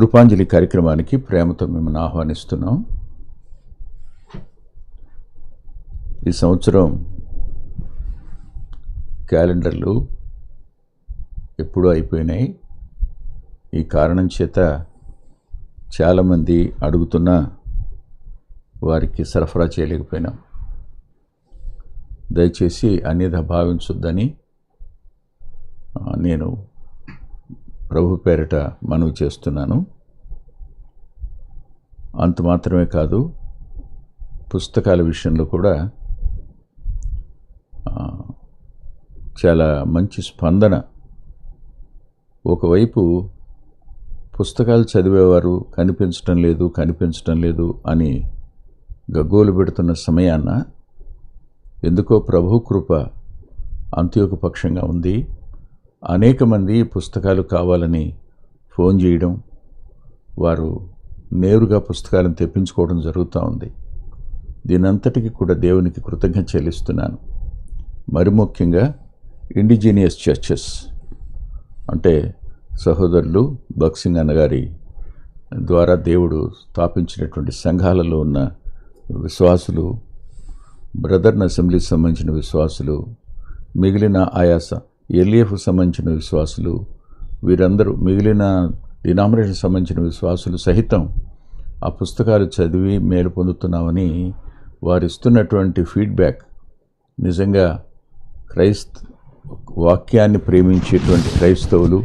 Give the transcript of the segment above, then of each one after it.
కృపాంజలి కార్యక్రమానికి ప్రేమతో మిమ్మల్ని ఆహ్వానిస్తున్నాం. ఈ సంవత్సరం క్యాలెండర్లు ఎప్పుడూ అయిపోయినాయి. ఈ కారణం చేత చాలామంది అడుగుతున్న వారికి సరఫరా చేయలేకపోయినాం. దయచేసి అన్యథ భావించొద్దని నేను ప్రభు పేరిట మనవి చేస్తున్నాను. అంత మాత్రమే కాదు పుస్తకాల విషయంలో కూడా చాలా మంచి స్పందన. ఒకవైపు పుస్తకాలు చదివేవారు కనిపించటం లేదు కనిపించటం లేదు అని గగ్గోలు పెడుతున్న సమయాన ఎందుకో ప్రభు కృప అంత్యోగపక్షంగా ఉంది. అనేక మంది పుస్తకాలు కావాలని ఫోన్ చేయడం వారు నేరుగా పుస్తకాలను తెప్పించుకోవడం జరుగుతూ ఉంది. దీనంతటికి కూడా దేవునికి కృతజ్ఞత చెల్లిస్తున్నాను. మరి ముఖ్యంగా ఇండిజీనియస్ చర్చెస్ అంటే సహోదరులు బక్సింగ్ అన్నగారి ద్వారా దేవుడు స్థాపించినటువంటి సంఘాలలో ఉన్న విశ్వాసులు బ్రదర్న్ అసెంబ్లీకి సంబంధించిన విశ్వాసులు మిగిలిన ఆయాస ఎల్ఏఫ్ సంబంధించిన విశ్వాసులు వీరందరూ మిగిలిన డినామినేషన్ సంబంధించిన విశ్వాసులు సహితం ఆ పుస్తకాలు చదివి మేలు పొందుతున్నామని వారు ఇస్తున్నటువంటి ఫీడ్బ్యాక్ నిజంగా క్రైస్త వాక్యాన్ని ప్రేమించేటువంటి క్రైస్తవులు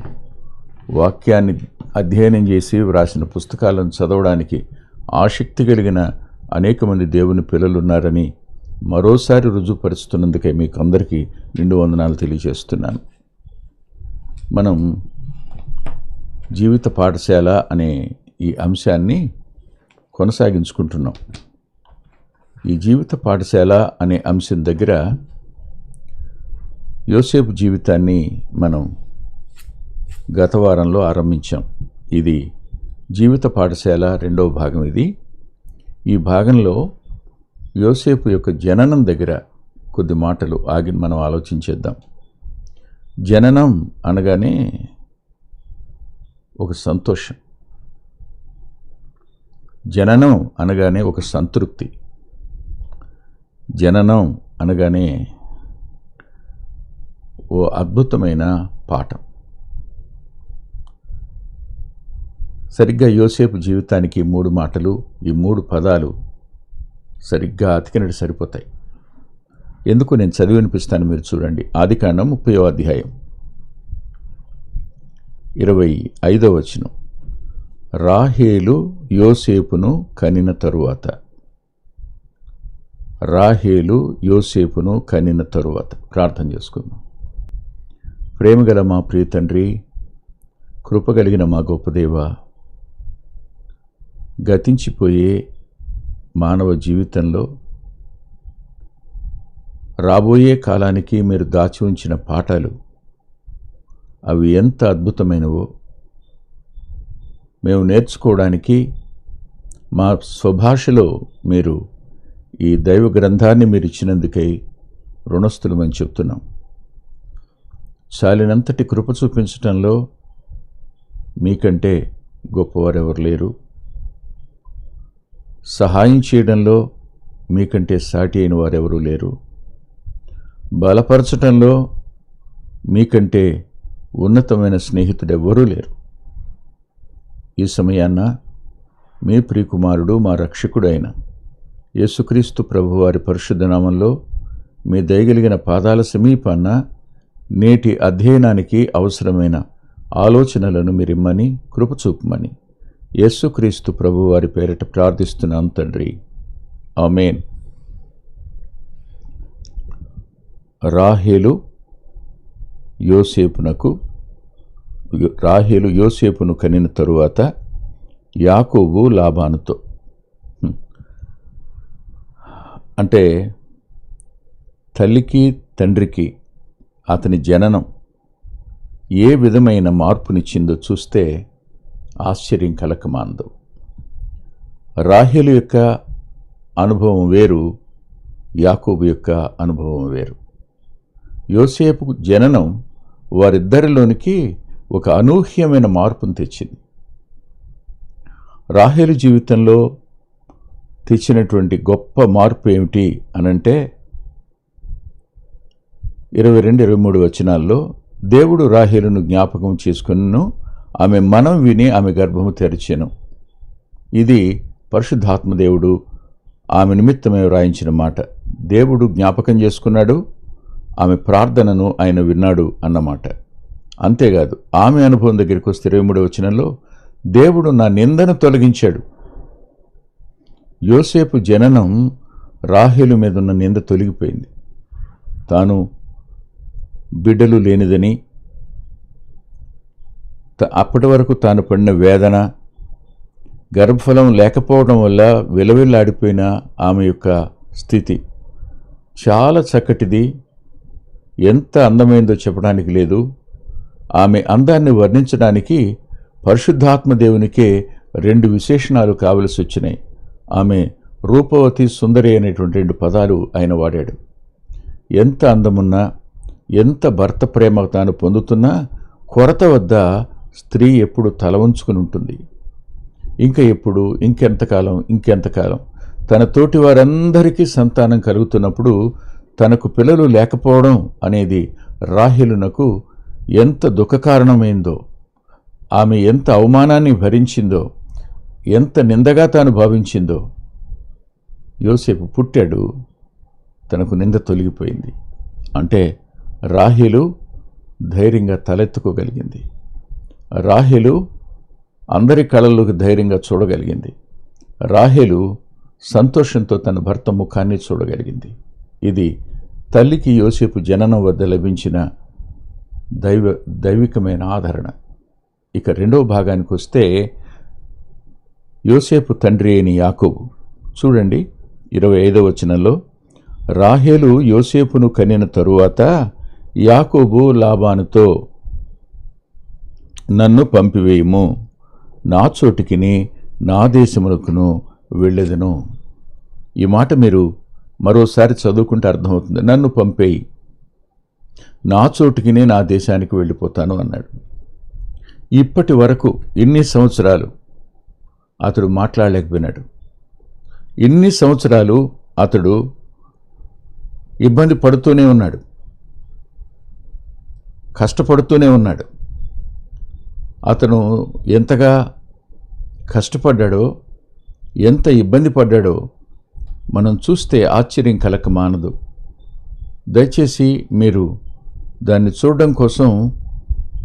వాక్యాన్ని అధ్యయనం చేసి వ్రాసిన పుస్తకాలను చదవడానికి ఆసక్తి కలిగిన అనేక మంది దేవుని పిల్లలు ఉన్నారని మరోసారి రుజువుపరుస్తున్నందుకే మీకు అందరికీ నిండు వందనాలు తెలియజేస్తున్నాను. మనం జీవిత పాఠశాల అనే ఈ అంశాన్ని కొనసాగించుకుంటున్నాం. ఈ జీవిత పాఠశాల అనే అంశం దగ్గర యోసేపు జీవితాన్ని మనం గత వారంలో ఆరంభించాం. ఇది జీవిత పాఠశాల రెండవ భాగం ఇది. ఈ భాగంలో యోసేపు యొక్క జననం దగ్గర కొద్ది మాటలు ఆగి మనం ఆలోచించేద్దాం. జననం అనగానే ఒక సంతోషం. జననం అనగానే ఒక సంతృప్తి. జననం అనగానే ఓ అద్భుతమైన పాఠం. సరిగ్గా యోసేపు జీవితానికి మూడు మాటలు ఈ మూడు పదాలు సరిగ్గా అతికినట్టు సరిపోతాయి. ఎందుకు నేను చదివి వినిపిస్తాను మీరు చూడండి. ఆదికాండం ముప్పయో అధ్యాయం. ఇరవై ఐదో వచనం. రాహేలు యోసేపును కనిన తరువాత. రాహేలు యోసేపును కనిన తరువాత. ప్రార్థన చేసుకుందాం. ప్రేమగల మా ప్రియ తండ్రి కృపగలిగిన మా గొప్పదేవ గతించిపోయే మానవ జీవితంలో రాబోయే కాలానికి మీరు దాచి ఉంచిన పాఠాలు అవి ఎంత అద్భుతమైనవో మేము నేర్చుకోవడానికి మా స్వభాషలో మీరు ఈ దైవ గ్రంథాన్ని మీరు ఇచ్చినందుకై రుణస్థులమని చెప్తున్నాం. చాలినంతటి కృప చూపించటంలో మీకంటే గొప్పవారెవరు లేరు. సహాయం చేయడంలో మీకంటే సాటి అయిన వారెవరూ లేరు. బలపరచటంలో మీకంటే ఉన్నతమైన స్నేహితుడెవ్వరూ లేరు. ఈ సమయాన్న మీ ప్రియకుమారుడు మా రక్షకుడైన యేసుక్రీస్తు ప్రభువారి పరిశుద్ధనామంలో మీ దయగలిగిన పాదాల సమీపాన్న నేటి అధ్యయనానికి అవసరమైన ఆలోచనలను మీరిమ్మని కృపచూపమని యేసుక్రీస్తు యేసుక్రీస్తు ప్రభువారి పేరిట ప్రార్థిస్తున్నాం తండ్రి. ఆమెన్. రాహేలు యోసేపునకు రాహేలు యోసేపును కనిన తరువాత యాకోబు లాభానుతో అంటే తల్లికి తండ్రికి అతని జననం ఏ విధమైన మార్పునిచ్చిందో చూస్తే ఆశ్చర్యం కలకమాందు రాహేలు యొక్క అనుభవం వేరు యాకోబు యొక్క అనుభవం వేరు. యోసేపు జననం వారిద్దరిలోనికి ఒక అనూహ్యమైన మార్పును తెచ్చింది. రాహేలు జీవితంలో తెచ్చినటువంటి గొప్ప మార్పు ఏమిటి అనంటే ఇరవై రెండు ఇరవై మూడు వచనాల్లో దేవుడు రాహేలును జ్ఞాపకం చేసుకును ఆమె మనం విని ఆమె గర్భము తెరిచెను. ఇది పరిశుద్ధాత్మదేవుడు ఆమె నిమిత్తమే వ్రాయించిన మాట. దేవుడు జ్ఞాపకం చేసుకున్నాడు ఆమె ప్రార్థనను ఆయన విన్నాడు అన్నమాట అంతేకాదు ఆమె అనుభవం దగ్గరికి వస్తే ఇరవై మూడవ వచనంలో దేవుడు నా నిందను తొలగించాడు. యోసేపు జననం రాహేలు మీద ఉన్న నింద తొలగిపోయింది. తాను బిడ్డలు లేనిదని అప్పటి వరకు తాను పడిన వేదన గర్భఫలం లేకపోవడం వల్ల విలవిల్లాడిపోయిన ఆమె యొక్క స్థితి చాలా చక్కటిది. ఎంత అందమైందో చెప్పడానికి లేదు. ఆమె అందాన్ని వర్ణించడానికి పరిశుద్ధాత్మ దేవునికే రెండు విశేషణాలు కావలసి వచ్చినాయి. ఆమె రూపవతి సుందరి అనేటువంటి రెండు పదాలు ఆయన వాడాడు. ఎంత అందమున్నా ఎంత భర్త ప్రేమ తాను పొందుతున్నా కొరత వద్ద స్త్రీ ఎప్పుడు తల ఉంచుకుని ఉంటుంది. ఇంకా ఎప్పుడు? ఇంకెంతకాలం? ఇంకెంతకాలం? తన తోటి వారందరికీ సంతానం కలుగుతున్నప్పుడు తనకు పిల్లలు లేకపోవడం అనేది రాహిలునకు ఎంత దుఃఖకారణమైందో ఆమె ఎంత అవమానాన్ని భరించిందో ఎంత నిందగా తాను భావించిందో యోసేపు పుట్టాడు తనకు నింద తొలగిపోయింది. అంటే రాహిలు ధైర్యంగా తలెత్తుకోగలిగింది. రాహేలు అందరి కళల్లోకి ధైర్యంగా చూడగలిగింది. రాహేలు సంతోషంతో తన భర్త ముఖాన్ని చూడగలిగింది. ఇది తల్లికి యోసేపు జననం వద్ద లభించిన దైవ దైవికమైన ఆదరణ. ఇక రెండవ భాగానికి వస్తే యోసేపు తండ్రి అయిన యాకోబు. చూడండి ఇరవై ఐదవ వచనంలో రాహేలు యోసేపును కనిన తరువాత యాకోబు లాభానుతో నన్ను పంపివేయము. నా చోటికిని నా దేశమునకును వెళ్ళెదను. ఈ మాట మీరు మరోసారి చదువుకుంటే అర్థమవుతుంది. నన్ను పంపేయి. నా చోటుకినే నా దేశానికి వెళ్ళిపోతాను అన్నాడు. ఇప్పటి వరకు ఇన్ని సంవత్సరాలు అతడు మాట్లాడలేకపోయినాడు. ఇన్ని సంవత్సరాలు అతడు ఇబ్బంది పడుతూనే ఉన్నాడు. కష్టపడుతూనే ఉన్నాడు. అతను ఎంతగా కష్టపడ్డాడో ఎంత ఇబ్బంది పడ్డాడో మనం చూస్తే ఆశ్చర్యం కలక మానదు దయచేసి మీరు దాన్ని చూడడం కోసం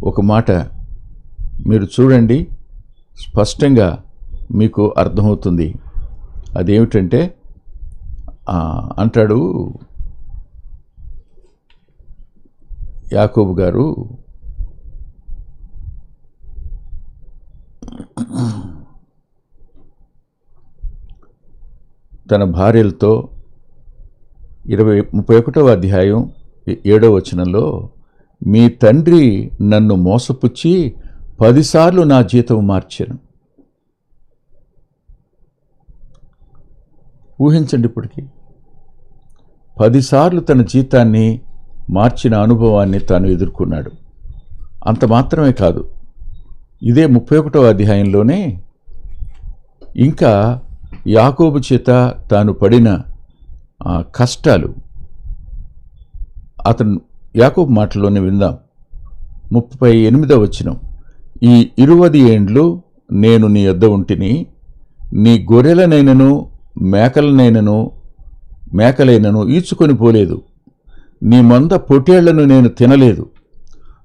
ఒక మాట మీరు చూడండి స్పష్టంగా మీకు అర్థమవుతుంది. అదేమిటంటే అంటాడు యాకూబ్ గారు తన భార్యలతో ఇరవై ముప్పై ఒకటవ అధ్యాయం ఏడవ వచనంలో మీ తండ్రి నన్ను మోసపుచ్చి పదిసార్లు నా జీతం మార్చాను. ఊహించండి ఇప్పటికీ. పదిసార్లు తన జీతాన్ని మార్చిన అనుభవాన్ని తాను ఎదుర్కొన్నాడు. అంత మాత్రమే కాదు ఇదే ముప్పై ఒకటో అధ్యాయంలోనే ఇంకా యాకోబు చేత తాను పడిన ఆ, కష్టాలు. అతను యాకోబు మాటల్లోనే విందాం. ముప్పై ఎనిమిదో వచ్చిన ఈ ఇరువది ఏండ్లు నేను నీ యొద్ద ఉంటిని నీ గొర్రెలనైనను మేకలనైనను మేకలైనను ఈచుకొని పోలేదు. నీ మంద పొటేళ్ళను నేను తినలేదు.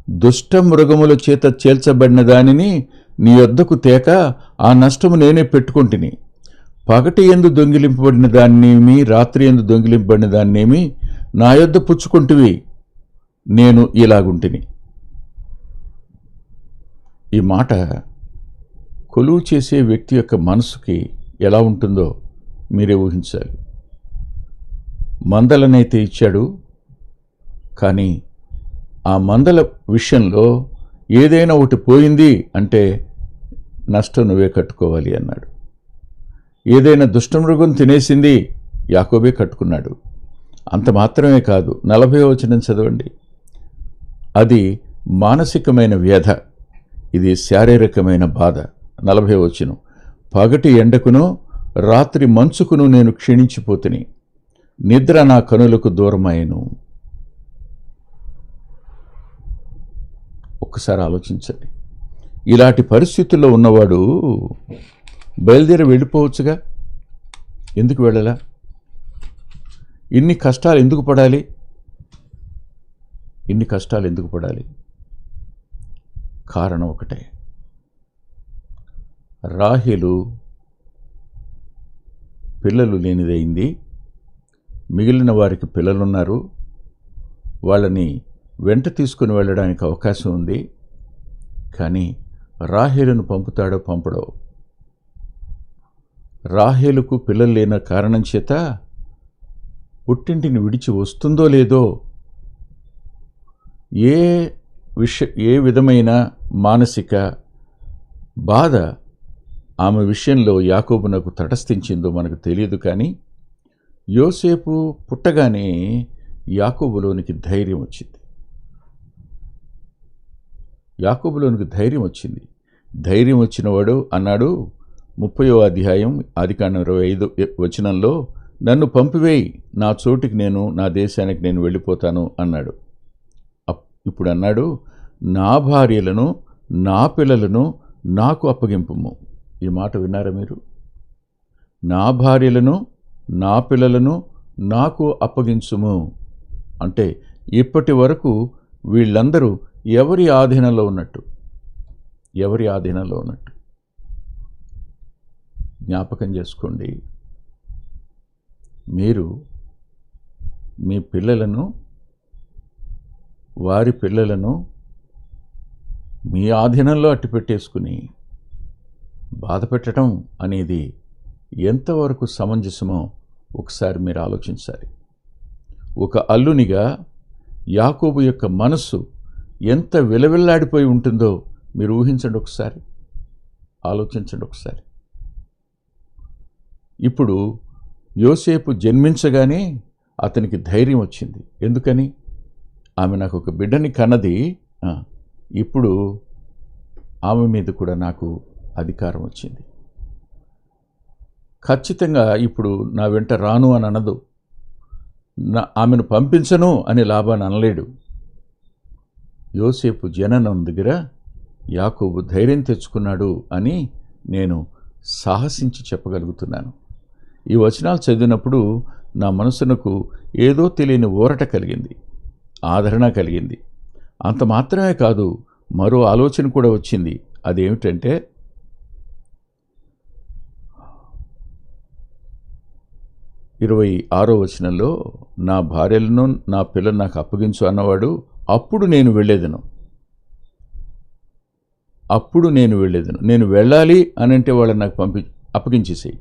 దుష్ట మృగముల చేత చేల్చబడిన దానిని నీ వద్దకు తేక ఆ నష్టము నేనే పెట్టుకుంటుని. పగటి ఎందు దొంగిలింపబడిన దాన్నేమి రాత్రి ఎందు దొంగిలింపబడిన దాన్నేమి నా యొద్ద పుచ్చుకుంటివి. నేను ఇలాగుంటిని. ఈ మాట కొలువు చేసే వ్యక్తి యొక్క మనసుకి ఎలా ఉంటుందో మీరే ఊహించాలి. మందలనైతే ఇచ్చాడు కానీ ఆ మందల విషయంలో ఏదైనా ఒకటి పోయింది అంటే నష్టం నువ్వే కట్టుకోవాలి అన్నాడు. ఏదైనా దుష్టమృగం తినేసింది యాకోబే కట్టుకున్నాడు. అంత మాత్రమే కాదు నలభై వచనం చదవండి. అది మానసికమైన వ్యధ. ఇది శారీరకమైన బాధ. నలభై వచనం. పగటి ఎండకును రాత్రి మంచుకును నేను క్షీణించిపోతుని. నిద్ర నా కనులకు దూరమాయను. ఒక్కసారి ఆలోచించండి. ఇలాంటి పరిస్థితుల్లో ఉన్నవాడు బయలుదేరి వెళ్ళిపోవచ్చుగా? ఎందుకు వెళ్ళలా? ఇన్ని కష్టాలు ఎందుకు పడాలి? ఇన్ని కష్టాలు ఎందుకు పడాలి? కారణం ఒకటే. రాహిలు పిల్లలు లేనిదైంది. మిగిలిన వారికి పిల్లలున్నారు. వాళ్ళని వెంట తీసుకుని వెళ్ళడానికి అవకాశం ఉంది కానీ రాహేలును పంపుతాడో పంపడో? రాహేలుకు పిల్లలు లేన కారణం చేత పుట్టింటిని విడిచి వస్తుందో లేదో? ఏ విష ఏ విధమైన మానసిక బాధ ఆమె విషయంలో యాకోబునకు తటస్థించిందో మనకు తెలియదు కానీ యోసేపు పుట్టగానే యాకోబులోనికి ధైర్యం వచ్చింది. యాకోబులోనికి ధైర్యం వచ్చింది. ధైర్యం వచ్చినవాడు అన్నాడు ముప్పయో అధ్యాయం ఆదికాండం ఇరవై ఐదు వచనంలో నన్ను పంపివేయి నా చోటికి నేను నా దేశానికి నేను వెళ్ళిపోతాను అన్నాడు. అప్- ఇప్పుడు అన్నాడు నా భార్యలను నా పిల్లలను నాకు అప్పగింపుము. ఈ మాట విన్నారా మీరు? నా భార్యలను నా పిల్లలను నాకు అప్పగించుము. అంటే ఇప్పటి వరకు వీళ్ళందరూ ఎవరి ఆధీనంలో ఉన్నట్టు? ఎవరి ఆధీనంలో ఉన్నట్టు? జ్ఞాపకం చేసుకోండి. మీరు మీ పిల్లలను వారి పిల్లలను మీ ఆధీనంలో అట్టి పెట్టేసుకుని బాధ పెట్టడం అనేది ఎంతవరకు సమంజసమో ఒకసారి మీరు ఆలోచించాలి. ఒక అల్లునిగా యాకోబు యొక్క మనస్సు ఎంత విలవిల్లాడిపోయి ఉంటుందో మీరు ఊహించండి ఒకసారి. ఆలోచించండి ఒకసారి. ఇప్పుడు యోసేపు జన్మించగానే అతనికి ధైర్యం వచ్చింది. ఎందుకని? ఆమె నాకు ఒక బిడ్డని కన్నది. ఇప్పుడు ఆమె మీద కూడా నాకు అధికారం వచ్చింది. ఖచ్చితంగా ఇప్పుడు నా వెంట రాను అని అనదు. నా ఆమెను పంపించను అని లాభాన్ని అనలేడు. యోసేపు జననం దగ్గర యాకోబు ధైర్యం తెచ్చుకున్నాడు అని నేను సాహసించి చెప్పగలుగుతున్నాను. ఈ వచనాలు చదివినప్పుడు నా మనసునకు ఏదో తెలియని ఊరట కలిగింది ఆదరణ కలిగింది. అంత మాత్రమే కాదు మరో ఆలోచన కూడా వచ్చింది. అదేమిటంటే ఇరవై ఆరో వచనంలో నా భార్యలను నా పిల్లలు నాకు అప్పగించు అన్నవాడు అప్పుడు నేను వెళ్ళేదను. అప్పుడు నేను వెళ్ళేదను. నేను వెళ్ళాలి అని అంటే వాళ్ళని నాకు పంపి అప్పగించేసేయి.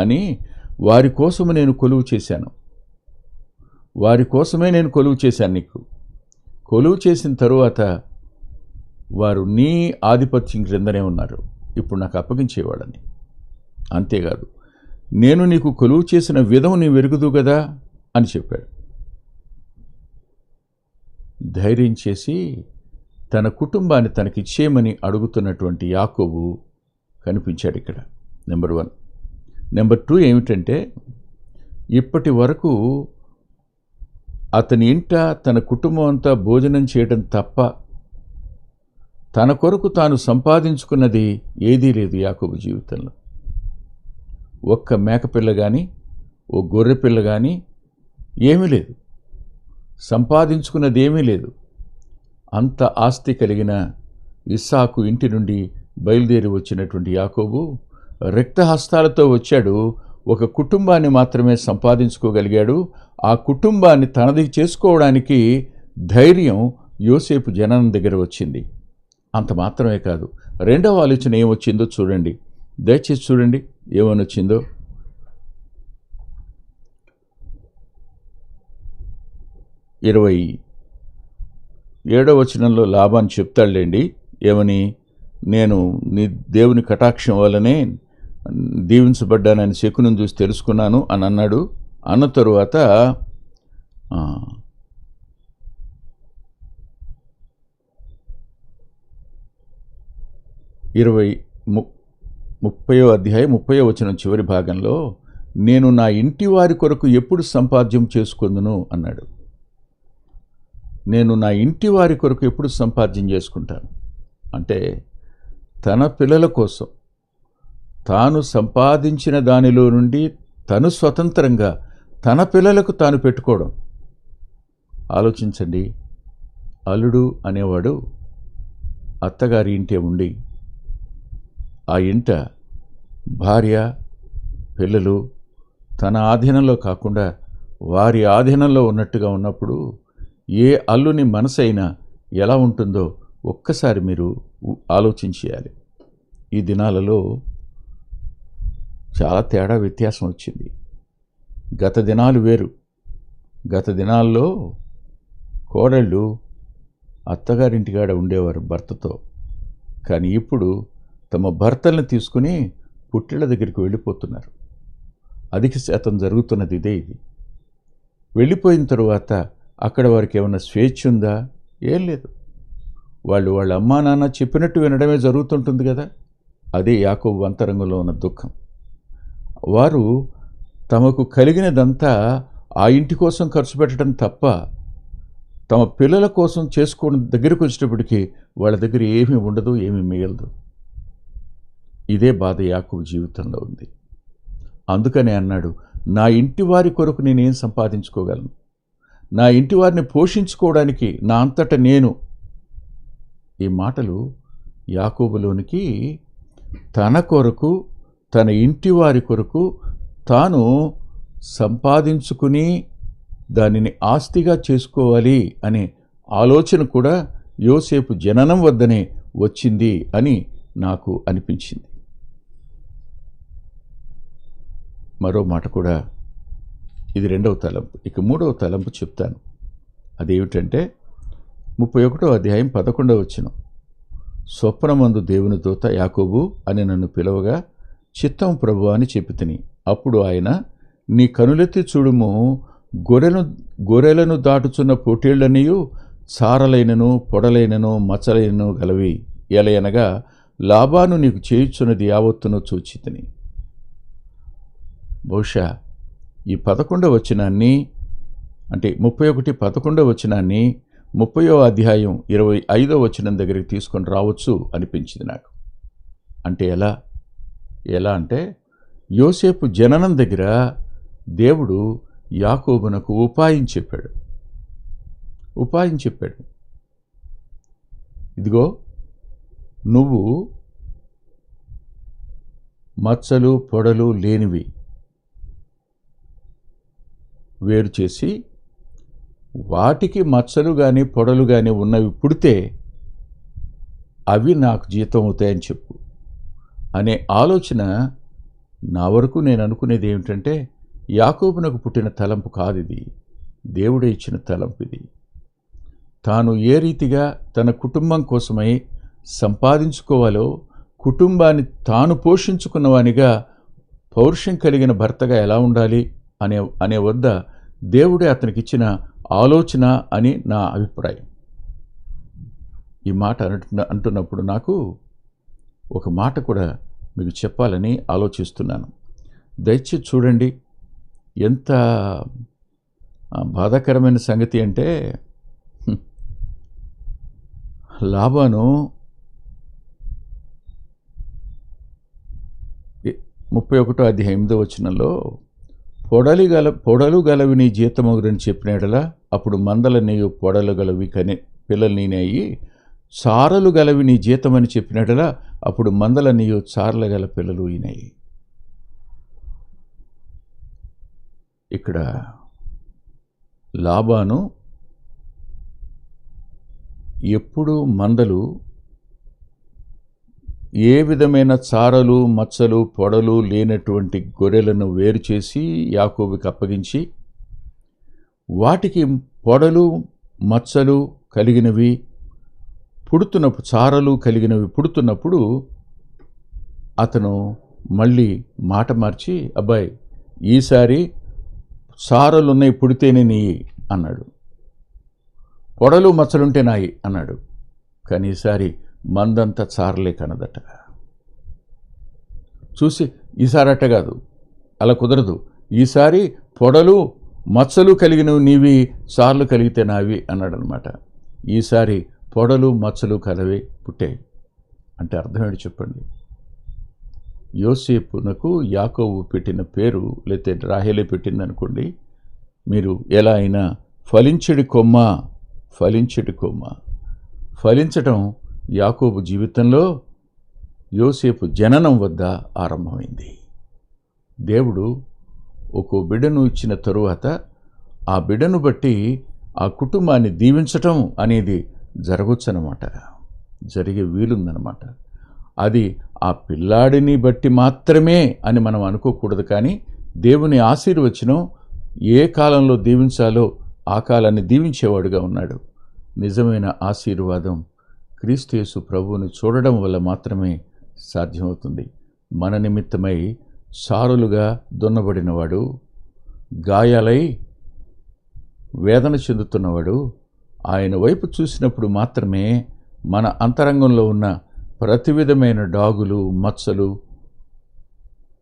అని వారి కోసము నేను కొలువు చేశాను. వారి కోసమే నేను కొలువు చేశాను నీకు. కొలువు చేసిన తరువాత వారు నీ ఆధిపత్యం క్రిందనే ఉన్నారు. ఇప్పుడు నాకు అప్పగించేవాడని అంతేకాదు నేను నీకు కొలువు చేసిన విధం నీ వెరుగుదు కదా అని చెప్పాడు. ధైర్యం చేసి తన కుటుంబాన్ని తనకిచ్చేయమని అడుగుతున్నటువంటి యాకోబు కనిపించాడు ఇక్కడ. నెంబర్ వన్ నెంబర్ టూ ఏమిటంటే ఇప్పటి వరకు అతని ఇంట తన కుటుంబం అంతా భోజనం చేయడం తప్ప తన కొరకు తాను సంపాదించుకున్నది ఏదీ లేదు యాకోబు జీవితంలో. ఒక్క మేకపిల్ల కానీ ఓ గొర్రె పిల్ల కానీ ఏమీ లేదు. సంపాదించుకున్నదేమీ లేదు. అంత ఆస్తి కలిగిన ఇస్సాకు ఇంటి నుండి బయలుదేరి వచ్చినటువంటి యాకోబు రక్తహస్తాలతో వచ్చాడు. ఒక కుటుంబాన్ని మాత్రమే సంపాదించుకోగలిగాడు. ఆ కుటుంబాన్ని తనది చేసుకోవడానికి ధైర్యం యోసేపు జనం దగ్గర వచ్చింది. అంత మాత్రమే కాదు రెండవ ఆలోచన ఏమొచ్చిందో చూడండి. దయచేసి చూడండి ఏమనొచ్చిందో వచ్చిందో ఇరవై ఏడవ వచనంలో లాభాన్ని చెప్తాడులేండి. ఏమని? నేను నీ దేవుని కటాక్షం వల్లనే దీవించబడ్డానని శకునం చూసి తెలుసుకున్నాను అని అన్నాడు. అన్న తరువాత ఇరవై ము ముప్పయో అధ్యాయం ముప్పయో వచ్చిన చివరి భాగంలో నేను నా ఇంటి వారి కొరకు ఎప్పుడు సంపాద్యం చేసుకుందును అన్నాడు. నేను నా ఇంటి వారి కొరకు ఎప్పుడు సంపాద్యం చేసుకుంటాను? అంటే తన పిల్లల కోసం. తాను సంపాదించిన దానిలో నుండి తను స్వతంత్రంగా తన పిల్లలకు తాను పెట్టుకోవడం. ఆలోచించండి. అల్లుడు అనేవాడు అత్తగారి ఇంటే ఉండి ఆ ఇంట భార్య పిల్లలు తన ఆధీనంలో కాకుండా వారి ఆధీనంలో ఉన్నట్టుగా ఉన్నప్పుడు ఏ అల్లుని మనసైనా ఎలా ఉంటుందో ఒక్కసారి మీరు ఆలోచించేయాలి. ఈ దినాలలో చాలా తేడా వ్యత్యాసం వచ్చింది. గత దినాలు వేరు. గత దినాల్లో కోడళ్ళు అత్తగారింటికాడ ఉండేవారు భర్తతో. కానీ ఇప్పుడు తమ భర్తల్ని తీసుకుని పుట్టిళ్ళ దగ్గరికి వెళ్ళిపోతున్నారు. అధిక శాతం జరుగుతున్నది ఇదే ఇది. వెళ్ళిపోయిన తరువాత అక్కడ వారికి ఏమైనా స్వేచ్ఛ ఉందా? ఏం లేదు. వాళ్ళు వాళ్ళ అమ్మా నాన్న చెప్పినట్టు వినడమే జరుగుతుంటుంది కదా. అదే యాకోబు అంతరంగంలో ఉన్న దుఃఖం. వారు తమకు కలిగినదంతా ఆ ఇంటి కోసం ఖర్చు పెట్టడం తప్ప తమ పిల్లల కోసం చేసుకోవడం దగ్గరికి వచ్చేటప్పటికి వాళ్ళ దగ్గర ఏమీ ఉండదు ఏమీ మిగలదు. ఇదే బాధ యాకోబు జీవితంలో ఉంది. అందుకనే అన్నాడు నా ఇంటి వారి కొరకు నేనేం సంపాదించుకోగలను? నా ఇంటి వారిని పోషించుకోవడానికి నా అంతట నేను. ఈ మాటలు యాకోబులోనికి తన కొరకు తన ఇంటి వారి కొరకు తాను సంపాదించుకుని దానిని ఆస్తిగా చేసుకోవాలి అనే ఆలోచన కూడా యోసేపు జననం వద్దనే వచ్చింది అని నాకు అనిపించింది. మరో మాట కూడా ఇది రెండవ తలంపు. ఇక మూడవ తలంపు చెప్తాను. అదేమిటంటే ముప్పై ఒకటో అధ్యాయం పదకొండవ వచ్చిన స్వప్నమందు దేవుని దూత యాకోబు అని నన్ను పిలవగా చిత్తం ప్రభు అని చెప్పి తిని అప్పుడు ఆయన నీ కనులెత్తి చూడుము గొర్రెను గొర్రెలను దాటుచున్న పోటీళ్ళనియు సారలైనను పొడలైనను మచ్చలైనను గలవి. ఎలయనగా లాభాను నీకు చేయుచున్నది యావత్తును చూచితిని బహుశా ఈ పదకొండవ వచనాన్ని అంటే ముప్పై ఒకటి పదకొండవ వచనాన్ని ముప్పయో అధ్యాయం ఇరవై ఐదో వచనం దగ్గరికి తీసుకొని రావచ్చు అనిపించింది నాకు. అంటే ఎలా? ఎలా అంటే యోసేపు జననం దగ్గర దేవుడు యాకోబునకు ఉపాయం చెప్పాడు. ఉపాయం చెప్పాడు. ఇదిగో నువ్వు మచ్చలు పొడలు లేనివి వేరు చేసి వాటికి మచ్చలు కానీ పొడలు కానీ ఉన్నవి పుడితే అవి నాకు జీతం అవుతాయని చెప్పు అనే ఆలోచన నా వరకు నేను అనుకునేది ఏమిటంటే యాకోబునకు పుట్టిన తలంపు కాదు ఇది దేవుడే ఇచ్చిన తలంపు ఇది తాను ఏ రీతిగా తన కుటుంబం కోసమై సంపాదించుకోవాలో కుటుంబాన్ని తాను పోషించుకున్నవానిగా పౌరుషం కలిగిన భర్తగా ఎలా ఉండాలి అనే అనే వద్ద దేవుడే అతనికి ఇచ్చిన ఆలోచన అని నా అభిప్రాయం. ఈ మాట అంటున్న అంటున్నప్పుడు నాకు ఒక మాట కూడా మీకు చెప్పాలని ఆలోచిస్తున్నాను. దయచేసి చూడండి ఎంత బాధాకరమైన సంగతి అంటే లాభాను ముప్పై ఒకటో అధ్యాయ ఎనిమిదో వచనంలో పొడలి గల పొడలు గలవి నీ జీతమగురని చెప్పినడలా అప్పుడు మందల నీయు పొడలు గలవి కని పిల్లలు నేనయ్యి సారలు గలవి నీ జీతమని చెప్పినడలా అప్పుడు మందల నీయు చారల గల పిల్లలు ఈనాయి ఇక్కడ లాభాను ఎప్పుడు మందలు ఏ విధమైన చారలు మచ్చలు పొడలు లేనటువంటి గొర్రెలను వేరు చేసి యాకోబుకి అప్పగించి వాటికి పొడలు మచ్చలు కలిగినవి పుడుతున్నప్పుడు చారలు కలిగినవి పుడుతున్నప్పుడు అతను మళ్ళీ మాట మార్చి అబ్బాయి ఈసారి చారలున్నాయి పుడితేనే నీ అన్నాడు. పొడలు మచ్చలుంటే నాయి అన్నాడు. కానీ ఈసారి మందంతా చారలే కనదట చూసి ఈసారి అట్ట కాదు అలా కుదరదు. ఈసారి పొడలు మచ్చలు కలిగినవి నీవి సార్లు కలిగితే నావి అన్నాడనమాట. ఈసారి పొడలు మచ్చలు కలవి పుట్టాయి అంటే అర్థమేంటి చెప్పండి? యోసేపునకు యాకోబు పెట్టిన పేరు లేతే రాహేలే పెట్టిందనుకోండి మీరు ఎలా అయినా ఫలించడి కొమ్మ ఫలించడి కొమ్మ. ఫలించటం యాకోబు జీవితంలో యోసేపు జననం వద్ద ఆరంభమైంది. దేవుడు ఒక బిడ్డను ఇచ్చిన తరువాత ఆ బిడ్డను బట్టి ఆ కుటుంబాన్ని దీవించటం అనేది జరగొచ్చనమాట. జరిగే వీలుందనమాట. అది ఆ పిల్లాడిని బట్టి మాత్రమే అని మనం అనుకోకూడదు కానీ దేవుని ఆశీర్వచనం ఏ కాలంలో దీవించాలో ఆ కాలాన్ని దీవించేవాడుగా ఉన్నాడు. నిజమైన ఆశీర్వాదం క్రీస్తుయేసు ప్రభువుని చూడడం వల్ల మాత్రమే సాధ్యమవుతుంది. మన నిమిత్తమై సారులుగా దున్నబడినవాడు గాయాలై వేదన చెందుతున్నవాడు ఆయన వైపు చూసినప్పుడు మాత్రమే మన అంతరంగంలో ఉన్న ప్రతి విధమైన డాగులు మచ్చలు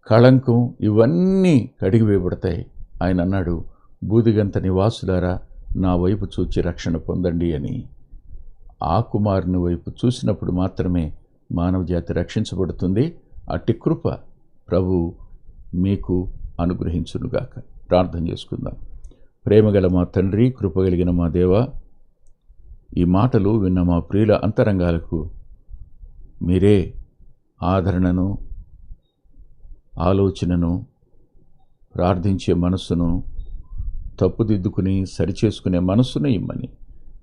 కళంకం ఇవన్నీ కడిగివేయబడతాయి ఆయన అన్నాడు బూదిగంత నివాసులారా నా వైపు చూచి రక్షణ పొందండి అని. ఆ కుమారుని వైపు చూసినప్పుడు మాత్రమే మానవజాతి రక్షించబడుతుంది. అట్టి కృప ప్రభు మీకు అనుగ్రహించునుగాక. ప్రార్థన చేసుకుందాం. ప్రేమగల మా తండ్రి కృపగలిగిన మా దేవ ఈ మాటలు విన్న మా ప్రియుల అంతరంగాలకు మీరే ఆదరణను ఆలోచనను ప్రార్థించే మనస్సును తప్పుదిద్దుకుని సరిచేసుకునే మనస్సును ఇమ్మని.